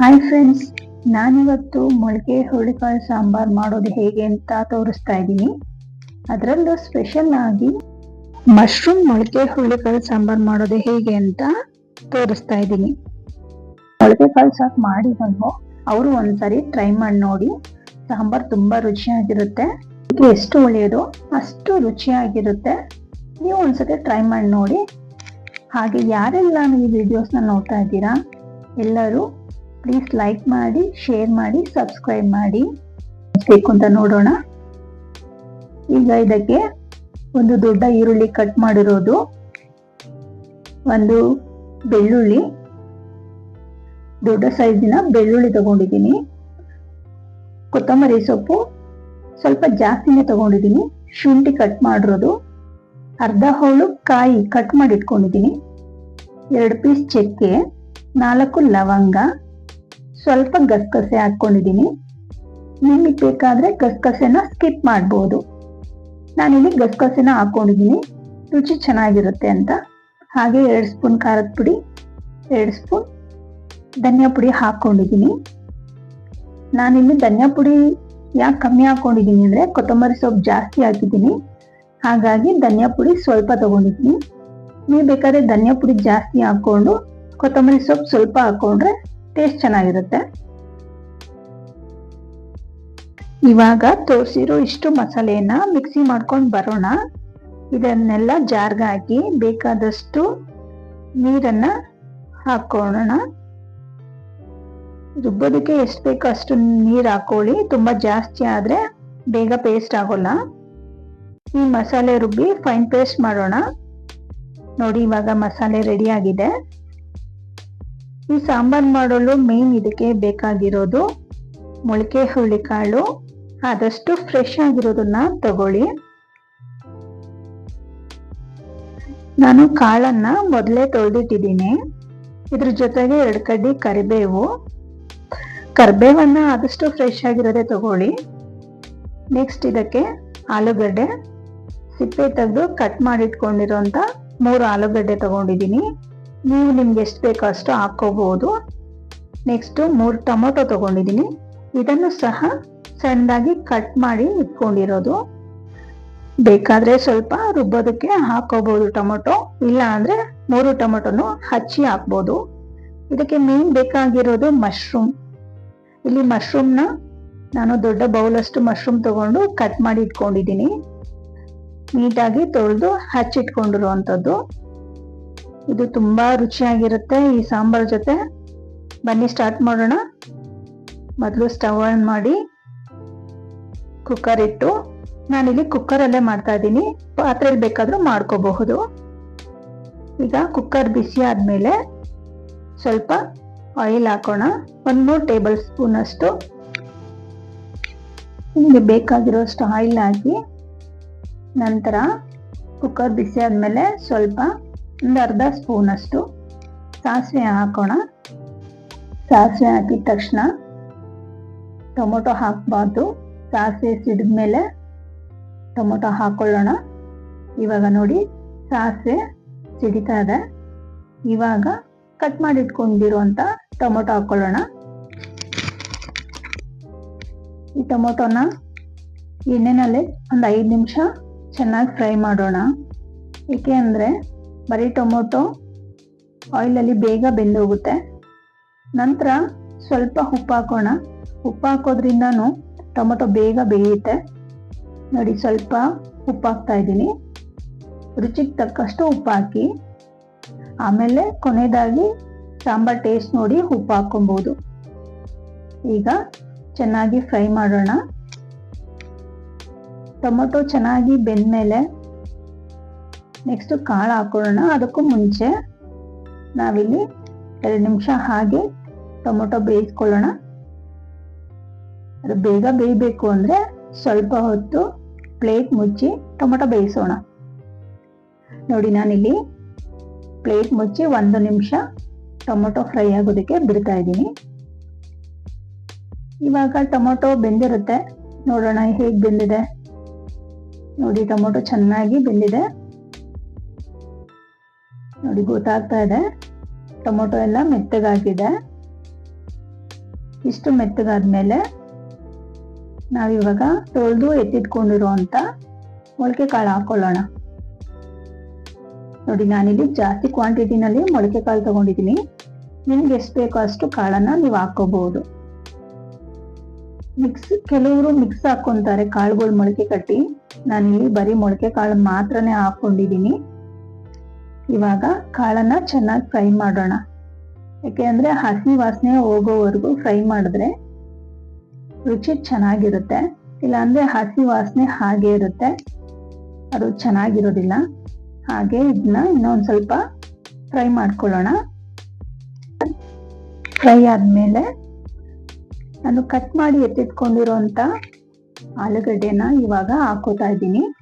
Hi friends ನಾನಿವತ್ತು ಮೊಳಕೆ ಹುರುಳಿಕಾಳು ಸಾಂಬಾರ್ ಮಾಡೋದು ಹೇಗೆ ಅಂತ ತೋರಿಸ್ತಾ ಇದ್ದೀನಿ. ಅದರಲ್ಲೂ ಸ್ಪೆಷಲ್ ಆಗಿ ಮಶ್ರೂಮ್ ಮೊಳಕೆ ಹುರುಳಿಕಾಳು ಸಾಂಬಾರ್ ಮಾಡೋದು ಹೇಗೆ ಅಂತ ತೋರಿಸ್ತಾ ಇದ್ದೀನಿ. ಮೊಳಕೆ ಕಾಳು ಸಾಕು ಮಾಡಿದಾಗ ಅವರು ಒಂದ್ಸರಿ ಟ್ರೈ ಮಾಡಿ ನೋಡಿ. ಸಾಂಬಾರ್ ತುಂಬ ರುಚಿಯಾಗಿರುತ್ತೆ. ಇದು ಎಷ್ಟು ಒಳ್ಳೆಯದು ಅಷ್ಟು ರುಚಿಯಾಗಿರುತ್ತೆ. ನೀವು ಒಂದ್ಸತಿ ಟ್ರೈ ಮಾಡಿ ನೋಡಿ. ಹಾಗೆ ಯಾರೆಲ್ಲ ಈ ವಿಡಿಯೋಸ್ನ ನೋಡ್ತಾ ಇದ್ದೀರಾ, ಎಲ್ಲರೂ ಪ್ಲೀಸ್ ಲೈಕ್ ಮಾಡಿ ಶೇರ್ ಮಾಡಿ ಸಬ್ಸ್ಕ್ರೈಬ್ ಮಾಡಿ. ಬೇಕು ಅಂತ ನೋಡೋಣ. ಈಗ ಇದಕ್ಕೆ ಒಂದು ದೊಡ್ಡ ಈರುಳ್ಳಿ ಕಟ್ ಮಾಡಿರೋದು. ಒಂದು ಬೆಳ್ಳುಳ್ಳಿ. ದೊಡ್ಡ ಸೈಜಿನ ಬೆಳ್ಳುಳ್ಳಿ ತಗೊಂಡಿದ್ದೀನಿ. ಕೊತ್ತಂಬರಿ ಸೊಪ್ಪು ಸ್ವಲ್ಪ ಜಾಸ್ತಿನೇ ತಗೊಂಡಿದ್ದೀನಿ. ಶುಂಠಿ ಕಟ್ ಮಾಡಿರೋದು. ಅರ್ಧ ಹೋಳು ಕಾಯಿ ಕಟ್ ಮಾಡಿ ಇಟ್ಕೊಂಡಿದ್ದೀನಿ ಎರಡು ಪೀಸ್ ಚಕ್ಕೆ, ನಾಲ್ಕು ಲವಂಗ. ಸ್ವಲ್ಪ ಗಸಗಸೆ ಹಾಕ್ಕೊಂಡಿದ್ದೀನಿ. ನಿಮಗೆ ಬೇಕಾದ್ರೆ ಗಸಗಸೆನ ಸ್ಕಿಪ್ ಮಾಡ್ಬೋದು. ನಾನಿಲ್ಲಿ ಗಸಗಸೆನ ಹಾಕೊಂಡಿದ್ದೀನಿ ರುಚಿ ಚೆನ್ನಾಗಿರುತ್ತೆ ಅಂತ. ಹಾಗೆ ಎರಡು ಸ್ಪೂನ್ ಖಾರದ ಪುಡಿ, ಎರಡು ಸ್ಪೂನ್ ಧನಿಯಾ ಪುಡಿ ಹಾಕ್ಕೊಂಡಿದ್ದೀನಿ. ನಾನಿಲ್ಲಿ ಧನಿಯಾ ಪುಡಿ ಯಾಕೆ ಕಮ್ಮಿ ಹಾಕೊಂಡಿದ್ದೀನಿ ಅಂದರೆ ಕೊತ್ತಂಬರಿ ಸೊಪ್ಪು ಜಾಸ್ತಿ ಹಾಕಿದ್ದೀನಿ. ಹಾಗಾಗಿ ಧನಿಯಾ ಪುಡಿ ಸ್ವಲ್ಪ ತಗೊಂಡಿದ್ದೀನಿ. ನೀವು ಬೇಕಾದ್ರೆ ಧನಿಯಾ ಪುಡಿ ಜಾಸ್ತಿ ಹಾಕ್ಕೊಂಡು, ಕೊತ್ತಂಬರಿ ಸೊಪ್ಪು ಸ್ವಲ್ಪ ಹಾಕೊಂಡ್ರೆ ಟೇಸ್ಟ್ ಚೆನ್ನಾಗಿರುತ್ತೆ. ಇವಾಗ ತೋರಿಸಿರೋ ಇಷ್ಟು ಮಸಾಲೆಯನ್ನ ಮಿಕ್ಸಿ ಮಾಡ್ಕೊಂಡು ಬರೋಣ. ಇದನ್ನೆಲ್ಲ ಜಾರ್ಗೆ ಹಾಕಿ ಬೇಕಾದಷ್ಟು ನೀರನ್ನ ಹಾಕೋಣ ರುಬ್ಬೋದಕ್ಕೆ ಎಷ್ಟು ಬೇಕೋ ಅಷ್ಟು ನೀರು ಹಾಕೊಳ್ಳಿ. ತುಂಬ ಜಾಸ್ತಿ ಆದರೆ ಬೇಗ ಪೇಸ್ಟ್ ಆಗೋಲ್ಲ. ಈ ಮಸಾಲೆ ರುಬ್ಬಿ ಫೈನ್ ಪೇಸ್ಟ್ ಮಾಡೋಣ. ನೋಡಿ ಇವಾಗ ಮಸಾಲೆ ರೆಡಿ ಆಗಿದೆ. ಈ ಸಾಂಬಾರ್ ಮಾಡಲು ಮೇನ್ ಇದಕ್ಕೆ ಬೇಕಾಗಿರೋದು ಮೊಳಕೆ ಹುಳಿಕಾಳು ಆದಷ್ಟು ಫ್ರೆಶ್ ಆಗಿರೋದನ್ನ ತಗೊಳ್ಳಿ. ನಾನು ಕಾಳನ್ನ ಮೊದಲೇ ತೊಳೆದಿಟ್ಟಿದ್ದೀನಿ. ಇದ್ರ ಜೊತೆಗೆ ಎರಡು ಕಡ್ಡಿ ಕರಿಬೇವು. ಕರಿಬೇವನ್ನ ಆದಷ್ಟು ಫ್ರೆಶ್ ಆಗಿರೋದೇ ತಗೊಳ್ಳಿ. ನೆಕ್ಸ್ಟ್ ಇದಕ್ಕೆ ಆಲೂಗಡ್ಡೆ. ಸಿಪ್ಪೆ ತೆಗೆದು ಕಟ್ ಮಾಡಿಟ್ಕೊಂಡಿರೋಂಥ ಮೂರು ಆಲೂಗಡ್ಡೆ ತಗೊಂಡಿದ್ದೀನಿ. ನೀವು ನಿಮ್ಗೆ ಎಷ್ಟು ಬೇಕೋ ಅಷ್ಟು ಹಾಕೋಬಹುದು ನೆಕ್ಸ್ಟ್ ಮೂರು ಟೊಮೊಟೊ ತಗೊಂಡಿದ್ದೀನಿ. ಇದನ್ನು ಸಹ ಸಣ್ಣದಾಗಿ ಕಟ್ ಮಾಡಿ ಇಟ್ಕೊಂಡಿರೋದು. ಬೇಕಾದ್ರೆ ಸ್ವಲ್ಪ ರುಬ್ಬೋದಕ್ಕೆ ಹಾಕೋಬಹುದು ಟೊಮೊಟೊ. ಇಲ್ಲ ಅಂದರೆ ಮೂರು ಟೊಮೊಟೊನು ಹಚ್ಚಿ ಹಾಕ್ಬೋದು. ಇದಕ್ಕೆ ಮೇನ್ ಬೇಕಾಗಿರೋದು ಮಶ್ರೂಮ್ ಇಲ್ಲಿ ಮಶ್ರೂಮ್ನ ನಾನು ದೊಡ್ಡ ಬೌಲಷ್ಟು ಮಶ್ರೂಮ್ ತಗೊಂಡು ಕಟ್ ಮಾಡಿ ಇಟ್ಕೊಂಡಿದ್ದೀನಿ. ನೀಟಾಗಿ ತೊಳೆದು ಹಚ್ಚಿಟ್ಕೊಂಡಿರುವಂಥದ್ದು. ಇದು ತುಂಬಾ ರುಚಿಯಾಗಿರುತ್ತೆ. ಈ ಸಾಂಬಾರ್ ಜೊತೆ ಬನ್ನಿ ಸ್ಟಾರ್ಟ್ ಮಾಡೋಣ. ಮೊದಲು ಸ್ಟವ್ ಆನ್ ಮಾಡಿ ಕುಕ್ಕರ್ ಇಟ್ಟು ನಾನಿಲ್ಲಿ ಕುಕ್ಕರಲ್ಲೇ ಮಾಡ್ತಾ ಇದ್ದೀನಿ. ಪಾತ್ರೆಯಲ್ಲಿ ಬೇಕಾದ್ರೂ ಮಾಡ್ಕೋಬಹುದು. ಈಗ ಕುಕ್ಕರ್ ಬಿಸಿ ಆದ್ಮೇಲೆ ಸ್ವಲ್ಪ ಆಯಿಲ್ ಹಾಕೋಣ. ಒಂದು ಮೂರು ಟೇಬಲ್ ಸ್ಪೂನ್ ಅಷ್ಟು. ನಿಮಗೆ ಬೇಕಾಗಿರೋಷ್ಟು ಆಯಿಲ್ ಹಾಕಿ ನಂತರ ಕುಕ್ಕರ್ ಬಿಸಿ ಆದಮೇಲೆ ಸ್ವಲ್ಪ ಒಂದು ಅರ್ಧ ಸ್ಪೂನ್ ಅಷ್ಟು ಸಾಸಿವೆ ಹಾಕೋಣ. ಸಾಸಿವೆ ಹಾಕಿದ ತಕ್ಷಣ ಟೊಮೊಟೊ ಹಾಕಬಾರ್ದು. ಸಾಸಿವೆ ಸಿಡಿದ ಮೇಲೆ ಟೊಮೊಟೊ ಹಾಕೊಳ್ಳೋಣ. ಇವಾಗ ನೋಡಿ, ಸಾಸಿವೆ ಸಿಡಿತಾ ಇದೆ. ಇವಾಗ ಕಟ್ ಮಾಡಿ ಇಟ್ಕೊಂಡಿರುವಂತ ಟೊಮೊಟೊ ಹಾಕೊಳ್ಳೋಣ. ಈ ಟೊಮೊಟೊನ ಎಣ್ಣೆನಲ್ಲಿ ಒಂದು ಐದು ನಿಮಿಷ ಚೆನ್ನಾಗಿ ಫ್ರೈ ಮಾಡೋಣ. ಏಕೆ ಅಂದರೆ ಬರೀ ಟೊಮೊಟೊ ಆಯಿಲಲ್ಲಿ ಬೇಗ ಬೆಂದೋಗುತ್ತೆ. ನಂತರ ಸ್ವಲ್ಪ ಉಪ್ಪು ಹಾಕೋಣ. ಉಪ್ಪು ಹಾಕೋದ್ರಿಂದನು ಟೊಮೊಟೊ ಬೇಗ ಬೇಯುತ್ತೆ ನೋಡಿ ಸ್ವಲ್ಪ ಉಪ್ಪು ಹಾಕ್ತಾ ಇದ್ದೀನಿ. ರುಚಿಗೆ ತಕ್ಕಷ್ಟು ಉಪ್ಪು ಹಾಕಿ. ಆಮೇಲೆ ಕೊನೆಯದಾಗಿ ಸಾಂಬಾರ್ ಟೇಸ್ಟ್ ನೋಡಿ ಉಪ್ಪು ಹಾಕೊಬೋದು ಈಗ ಚೆನ್ನಾಗಿ ಫ್ರೈ ಮಾಡೋಣ. ಟೊಮೊಟೊ ಚೆನ್ನಾಗಿ ಬೆಂದ್ಮೇಲೆ ನೆಕ್ಸ್ಟ್ ಕಾಳು ಹಾಕೊಳ್ಳೋಣ. ಅದಕ್ಕೂ ಮುಂಚೆ ನಾವಿಲ್ಲಿ ಎರಡು ನಿಮಿಷ ಹಾಗೆ ಟೊಮೊಟೊ ಬೇಯಿಸ್ಕೊಳ್ಳೋಣ. ಅದು ಬೇಗ ಬೇಯಬೇಕು ಅಂದರೆ ಸ್ವಲ್ಪ ಹೊತ್ತು ಪ್ಲೇಟ್ ಮುಚ್ಚಿ ಟೊಮೊಟೊ ಬೇಯಿಸೋಣ. ನೋಡಿ, ನಾನಿಲ್ಲಿ ಪ್ಲೇಟ್ ಮುಚ್ಚಿ ಒಂದು ನಿಮಿಷ ಟೊಮೊಟೊ ಫ್ರೈ ಆಗೋದಕ್ಕೆ ಬಿಡ್ತಾ ಇದ್ದೀನಿ. ಇವಾಗ ಟೊಮೊಟೊ ಬೆಂದಿರುತ್ತೆ. ನೋಡೋಣ ಹೇಗೆ ಬೆಂದಿದೆ. ನೋಡಿ, ಟೊಮೊಟೊ ಚೆನ್ನಾಗಿ ಬೆಂದಿದೆ. ನೋಡಿ, ಗೊತ್ತಾಗ್ತಾ ಇದೆ. ಟೊಮೊಟೊ ಎಲ್ಲ ಮೆತ್ತಗಾಗಿದೆ. ಇಷ್ಟು ಮೆತ್ತಗಾದ್ಮೇಲೆ ನಾವಿವಾಗ ತೊಳೆದು ಎತ್ತಿಟ್ಕೊಂಡಿರುವಂತ ಮೊಳಕೆ ಕಾಳು ಹಾಕೊಳ್ಳೋಣ. ನೋಡಿ, ನಾನಿಲ್ಲಿ ಜಾಸ್ತಿ ಕ್ವಾಂಟಿಟಿನಲ್ಲಿ ಮೊಳಕೆ ಕಾಳು ತಗೊಂಡಿದ್ದೀನಿ. ನಿಮ್ಗೆ ಎಷ್ಟು ಬೇಕೋ ಅಷ್ಟು ಕಾಳನ್ನ ನೀವು ಹಾಕೋಬಹುದು ಮಿಕ್ಸ್ ಕೆಲವರು ಮಿಕ್ಸ್ ಹಾಕೊಂತಾರೆ ಕಾಳುಗಳು ಮೊಳಕೆ ಕಟ್ಟಿ. ನಾನಿಲ್ಲಿ ಬರೀ ಮೊಳಕೆ ಕಾಳು ಮಾತ್ರನೇ ಹಾಕೊಂಡಿದ್ದೀನಿ ಇವಾಗ ಕಾಳನ್ನ ಚೆನ್ನಾಗಿ ಫ್ರೈ ಮಾಡೋಣ. ಯಾಕೆಂದ್ರೆ ಹಸಿ ವಾಸನೆ ಹೋಗೋವರೆಗೂ ಫ್ರೈ ಮಾಡಿದ್ರೆ ರುಚಿ ಚೆನ್ನಾಗಿರುತ್ತೆ. ಇಲ್ಲಾಂದ್ರೆ ಹಸಿ ವಾಸನೆ ಹಾಗೆ ಇರುತ್ತೆ. ಅದು ಚೆನ್ನಾಗಿರೋದಿಲ್ಲ. ಹಾಗೆ ಇದನ್ನ ಇನ್ನೊಂದು ಸ್ವಲ್ಪ ಫ್ರೈ ಮಾಡ್ಕೊಳ್ಳೋಣ. ಫ್ರೈ ಆದ್ಮೇಲೆ ನಾನು ಕಟ್ ಮಾಡಿ ಎತ್ತಿಟ್ಕೊಂಡಿರೋಂಥ ಆಲೂಗಡ್ಡೆನ ಇವಾಗ ಹಾಕೋತಾ ಇದ್ದೀನಿ.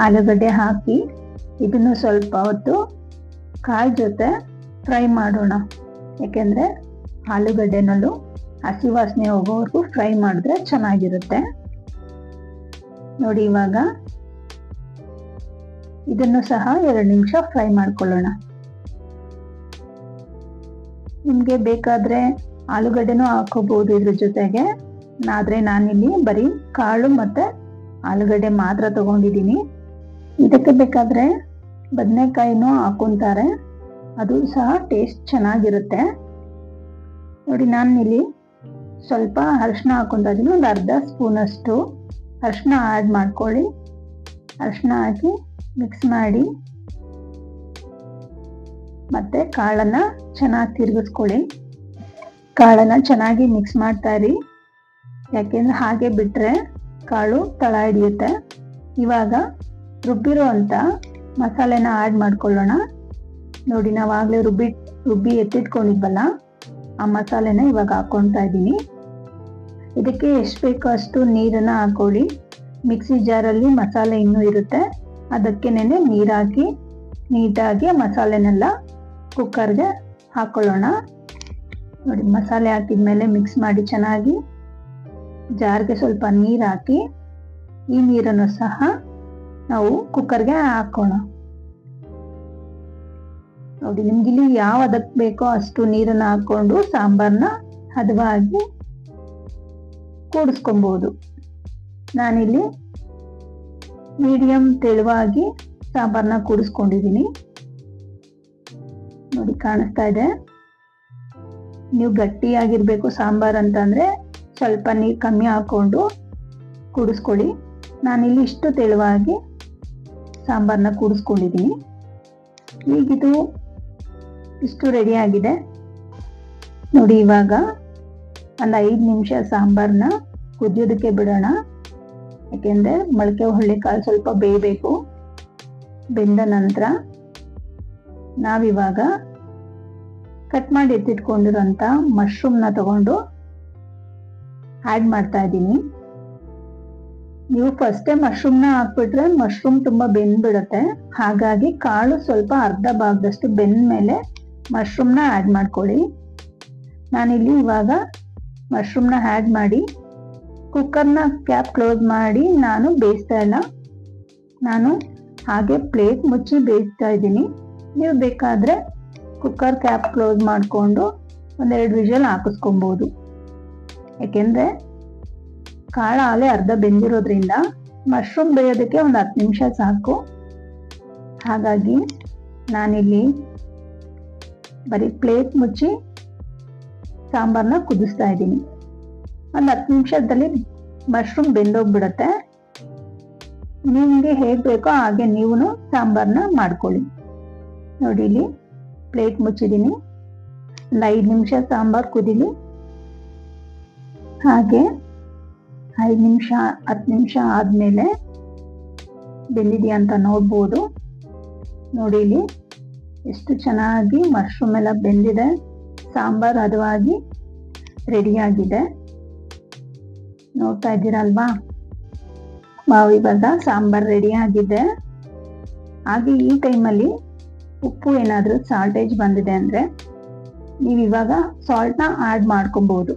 ಆಲೂಗಡ್ಡೆ ಹಾಕಿ ಇದನ್ನು ಸ್ವಲ್ಪ ಹೊತ್ತು ಕಾಯಿ ಜೊತೆ ಫ್ರೈ ಮಾಡೋಣ. ಯಾಕೆಂದರೆ ಆಲೂಗಡ್ಡೆನಲ್ಲೂ ಹಸಿ ವಾಸನೆ ಹೋಗೋವರೆಗೂ ಫ್ರೈ ಮಾಡಿದ್ರೆ ಚೆನ್ನಾಗಿರುತ್ತೆ. ನೋಡಿ ಇವಾಗ ಇದನ್ನು ಸಹ ಎರಡು ನಿಮಿಷ ಫ್ರೈ ಮಾಡ್ಕೊಳ್ಳೋಣ. ನಿಮಗೆ ಬೇಕಾದರೆ ಆಲೂಗಡ್ಡೆನೂ ಹಾಕೋಬಹುದು ಇದ್ರ ಜೊತೆಗೆ. ಆದರೆ ನಾನಿಲ್ಲಿ ಬರೀ ಕಾಳು ಮತ್ತು ಆಲೂಗಡ್ಡೆ ಮಾತ್ರ ತಗೊಂಡಿದ್ದೀನಿ. ಇದಕ್ಕೆ ಬೇಕಾದ್ರೆ ಬದನೆಕಾಯಿನೂ ಹಾಕೊಂತಾರೆ ಅದು ಸಹ ಟೇಸ್ಟ್ ಚೆನ್ನಾಗಿರುತ್ತೆ. ನೋಡಿ ನಾನು ಇಲ್ಲಿ ಸ್ವಲ್ಪ ಅರಿಶಿನ ಹಾಕೊಂತ ಇದ್ದೀನಿ. ಒಂದು ಅರ್ಧ ಸ್ಪೂನಷ್ಟು ಅರಿಶಿನ ಆ್ಯಡ್ ಮಾಡ್ಕೊಳ್ಳಿ. ಅರಿಶಿನ ಹಾಕಿ ಮಿಕ್ಸ್ ಮಾಡಿ. ಮತ್ತೆ ಕಾಳನ್ನ ಚೆನ್ನಾಗಿ ತಿರುಗಿಸ್ಕೊಳ್ಳಿ. ಕಾಳನ್ನ ಚೆನ್ನಾಗಿ ಮಿಕ್ಸ್ ಮಾಡ್ತಾ ಇರಿ. ಯಾಕೆಂದ್ರೆ ಹಾಗೆ ಬಿಟ್ರೆ ಕಾಳು ತಳ ಹಿಡಿಯುತ್ತೆ. ಇವಾಗ ರುಬ್ಬಿರೋ ಅಂತ ಮಸಾಲೆನ ಆ್ಯಡ್ ಮಾಡ್ಕೊಳ್ಳೋಣ. ನೋಡಿ ನಾವು ಆಗಲೇ ರುಬ್ಬಿ ರುಬ್ಬಿ ಎತ್ತಿಟ್ಕೊಂಡಿದ್ವಲ್ಲ, ಆ ಮಸಾಲೆನ ಇವಾಗ ಹಾಕ್ಕೊಳ್ತಾ ಇದ್ದೀನಿ. ಇದಕ್ಕೆ ಎಷ್ಟು ಬೇಕೋ ಅಷ್ಟು ನೀರನ್ನು ಹಾಕೊಳ್ಳಿ ಮಿಕ್ಸಿ ಜಾರಲ್ಲಿ ಮಸಾಲೆ ಇನ್ನೂ ಇರುತ್ತೆ. ಅದಕ್ಕೆ ನೀರು ಹಾಕಿ, ನೀಟಾಗಿ ಮಸಾಲೆನೆಲ್ಲ ಕುಕ್ಕರ್ಗೆ ಹಾಕ್ಕೊಳ್ಳೋಣ. ನೋಡಿ, ಮಸಾಲೆ ಹಾಕಿದ್ಮೇಲೆ ಮಿಕ್ಸ್ ಮಾಡಿ ಚೆನ್ನಾಗಿ ಜಾರ್ಗೆ ಸ್ವಲ್ಪ ನೀರು ಹಾಕಿ, ಈ ನೀರನ್ನು ಸಹ ನಾವು ಕುಕ್ಕರ್ಗೆ ಹಾಕೋಣ. ನೋಡಿ, ನಿಮ್ಗೆ ಇಲ್ಲಿ ಯಾವ ಅದಕ್ಕೆ ಬೇಕೋ ಅಷ್ಟು ನೀರನ್ನ ಹಾಕೊಂಡು ಸಾಂಬಾರ್ನ ಹದವಾಗಿ ಕೂಡಿಸ್ಕೊಬಹುದು ನಾನಿಲ್ಲಿ ಮೀಡಿಯಂ ತೆಳುವಾಗಿ ಸಾಂಬಾರ್ನ ಕೂಡಿಸ್ಕೊಂಡಿದ್ದೀನಿ. ನೋಡಿ, ಕಾಣಿಸ್ತಾ ಇದೆ. ನೀವು ಗಟ್ಟಿಯಾಗಿರ್ಬೇಕು ಸಾಂಬಾರ್ ಅಂತಂದ್ರೆ ಸ್ವಲ್ಪ ನೀರು ಕಮ್ಮಿ ಹಾಕೊಂಡು ಕೂಡಿಸ್ಕೊಳ್ಳಿ. ನಾನಿಲ್ಲಿ ಇಷ್ಟು ತೆಳುವಾಗಿ ಸಾಂಬಾರ್ನ ಕೂಡಿಸ್ಕೊಂಡಿದ್ದೀನಿ. ಈಗಿದು ಇಷ್ಟು ರೆಡಿ ಆಗಿದೆ. ನೋಡಿ ಇವಾಗ ಒಂದು ಐದು ನಿಮಿಷ ಸಾಂಬಾರ್ನ ಕುದಿಯೋದಕ್ಕೆ ಬಿಡೋಣ. ಯಾಕೆಂದರೆ ಮೊಳಕೆ ಹುಳ್ಳಿಕಾಳು ಸ್ವಲ್ಪ ಬೇಯಬೇಕು. ಬೆಂದ ನಂತರ ನಾವಿವಾಗ ಕಟ್ ಮಾಡಿ ಎತ್ತಿಟ್ಕೊಂಡಿರೋಂಥ ಮಶ್ರೂಮ್ನ ತಗೊಂಡು ಆ್ಯಡ್ ಮಾಡ್ತಾ ಇದ್ದೀನಿ. ನೀವು ಫಸ್ಟೇ ಮಶ್ರೂಮ್ನ ಹಾಕ್ಬಿಟ್ರೆ ಮಶ್ರೂಮ್ ತುಂಬ ಬೆಂದ್ಬಿಡುತ್ತೆ. ಹಾಗಾಗಿ ಕಾಳು ಸ್ವಲ್ಪ ಅರ್ಧ ಭಾಗದಷ್ಟು ಬೆಂದ ಮೇಲೆ ಮಶ್ರೂಮ್ನ ಆ್ಯಡ್ ಮಾಡ್ಕೊಳ್ಳಿ. ನಾನಿಲ್ಲಿ ಇವಾಗ ಮಶ್ರೂಮ್ನ ಆ್ಯಡ್ ಮಾಡಿ ಕುಕ್ಕರ್ನ ಕ್ಯಾಪ್ ಕ್ಲೋಸ್ ಮಾಡಿ ನಾನು ಬೇಯಿಸ್ತಾ ಇಲ್ಲ. ನಾನು ಹಾಗೆ ಪ್ಲೇಟ್ ಮುಚ್ಚಿ ಬೇಯಿಸ್ತಾ ಇದ್ದೀನಿ. ನೀವು ಬೇಕಾದರೆ ಕುಕ್ಕರ್ ಕ್ಯಾಪ್ ಕ್ಲೋಸ್ ಮಾಡಿಕೊಂಡು ಒಂದೆರಡು ವಿಷಲ್ ಹಾಕಿಸ್ಕೊಬೋದು. ಯಾಕೆಂದರೆ ಕಾಳು ಆಲೆ ಅರ್ಧ ಬೆಂದಿರೋದ್ರಿಂದ ಮಶ್ರೂಮ್ ಬೇಯೋದಕ್ಕೆ ಒಂದು ಹತ್ತು ನಿಮಿಷ ಸಾಕು. ಹಾಗಾಗಿ ನಾನಿಲ್ಲಿ ಬರೀ ಪ್ಲೇಟ್ ಮುಚ್ಚಿ ಸಾಂಬಾರನ್ನ ಕುದಿಸ್ತಾ ಇದ್ದೀನಿ. ಒಂದು ಹತ್ತು ನಿಮಿಷದಲ್ಲಿ ಮಶ್ರೂಮ್ ಬೆಂದೋಗ್ಬಿಡತ್ತೆ. ನಿಮಗೆ ಹೇಗೆ ಬೇಕೋ ಹಾಗೆ ನೀವು ಸಾಂಬಾರನ್ನ ಮಾಡ್ಕೊಳ್ಳಿ. ನೋಡಿ ಇಲ್ಲಿ ಪ್ಲೇಟ್ ಮುಚ್ಚಿದ್ದೀನಿ. ಒಂದು ಐದು ನಿಮಿಷ ಸಾಂಬಾರು ಕುದೀಲಿ. ಹಾಗೆ ಐದು ನಿಮಿಷ, ಹತ್ತು ನಿಮಿಷ ಆದಮೇಲೆ ಬೆಂದಿದೆಯಾ ಅಂತ ನೋಡ್ಬೋದು. ನೋಡಿ ಇಲ್ಲಿ, ಎಷ್ಟು ಚೆನ್ನಾಗಿ ಮಶ್ರೂಮ್ ಎಲ್ಲ ಬೆಂದಿದೆ. ಸಾಂಬಾರು ಹದವಾಗಿ ರೆಡಿಯಾಗಿದೆ ನೋಡ್ತಾ ಇದ್ದೀರಲ್ವಾ ನಾವು ಇವಾಗ ಸಾಂಬಾರು ರೆಡಿಯಾಗಿದೆ ಹಾಗೆ ಈ ಟೈಮಲ್ಲಿ ಉಪ್ಪು ಏನಾದರೂ ಸಾಲ್ಟೇಜ್ ಬಂದಿದೆ ಅಂದರೆ, ನೀವು ಇವಾಗ ಸಾಲ್ಟ್ನ ಆ್ಯಡ್ ಮಾಡ್ಕೊಬೋದು.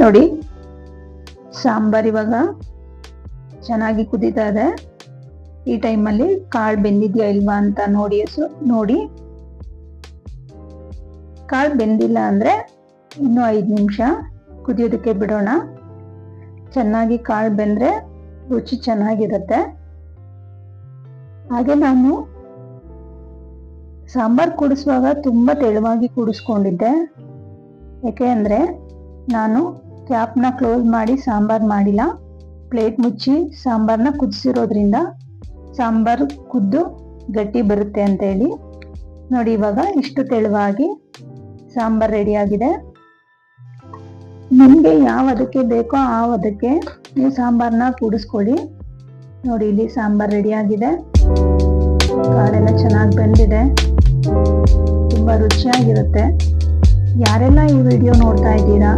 ನೋಡಿ, ಸಾಂಬಾರ್ ಇವಾಗ ಚೆನ್ನಾಗಿ ಕುದೀತಾ ಇದೆ ಈ ಟೈಮಲ್ಲಿ ಕಾಳು ಬೆಂದಿದ್ಯಾ ಇಲ್ವಾ ಅಂತ ನೋಡಿ ನೋಡಿ. ಕಾಳು ಬೆಂದಿಲ್ಲ ಅಂದರೆ ಇನ್ನೂ ಐದು ನಿಮಿಷ ಕುದಿಯೋದಕ್ಕೆ ಬಿಡೋಣ. ಚೆನ್ನಾಗಿ ಕಾಳು ಬೆಂದರೆ ರುಚಿ ಚೆನ್ನಾಗಿರುತ್ತೆ. ಹಾಗೆ ನಾನು ಸಾಂಬಾರ್ ಕೂಡಿಸುವಾಗ ತುಂಬ ತೆಳುವಾಗಿ ಕೂಡಿಸ್ಕೊಂಡಿದ್ದೆ. ಯಾಕೆ ಅಂದರೆ ನಾನು ಕ್ಯಾಪ್ನ ಕ್ಲೋಸ್ ಮಾಡಿ ಸಾಂಬಾರ್ ಮಾಡಿಲ್ಲ. ಪ್ಲೇಟ್ ಮುಚ್ಚಿ ಸಾಂಬಾರನ್ನ ಕುದಿಸಿರೋದ್ರಿಂದ ಸಾಂಬಾರು ಕುದ್ದು ಗಟ್ಟಿ ಬರುತ್ತೆ ಅಂತ ಹೇಳಿ ನೋಡಿ ಇವಾಗ ಇಷ್ಟು ತೆಳುವಾಗಿ ಸಾಂಬಾರ್ ರೆಡಿಯಾಗಿದೆ. ನಿಮಗೆ ಯಾವ ಅದಕ್ಕೆ ಬೇಕೋ ಆ ಅದಕ್ಕೆ ನೀವು ಸಾಂಬಾರನ್ನ ಕೂಡಿಸ್ಕೊಳ್ಳಿ. ನೋಡಿ ಇಲ್ಲಿ ಸಾಂಬಾರ್ ರೆಡಿಯಾಗಿದೆ. ಕಾಳೆಲ್ಲ ಚೆನ್ನಾಗಿ ಬಂದಿದೆ. ತುಂಬ ರುಚಿಯಾಗಿರುತ್ತೆ. ಯಾರೆಲ್ಲ ಈ ವಿಡಿಯೋ ನೋಡ್ತಾ ಇದ್ದೀರಾ?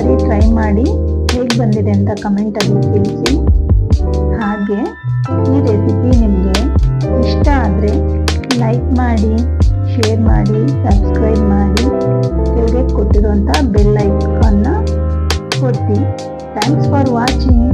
ಒಂದ್ಸರಿ ಟ್ರೈ ಮಾಡಿ ಹೇಗೆ ಬಂದಿದೆ ಅಂತ ಕಮೆಂಟಲ್ಲಿ ತಿಳಿಸಿ. ಹಾಗೆ ಈ ರೆಸಿಪಿ ನಿಮಗೆ ಇಷ್ಟ ಆದರೆ ಲೈಕ್ ಮಾಡಿ ಶೇರ್ ಮಾಡಿ ಸಬ್ಸ್ಕ್ರೈಬ್ ಮಾಡಿ, ಕೆಳಗೆ ಕೊಟ್ಟಿರುವಂಥ ಬೆಲ್ ಐಕಾನ್ನ ಕೊಡ್ತೀನಿ ಥ್ಯಾಂಕ್ಸ್ ಫಾರ್ ವಾಚಿಂಗ್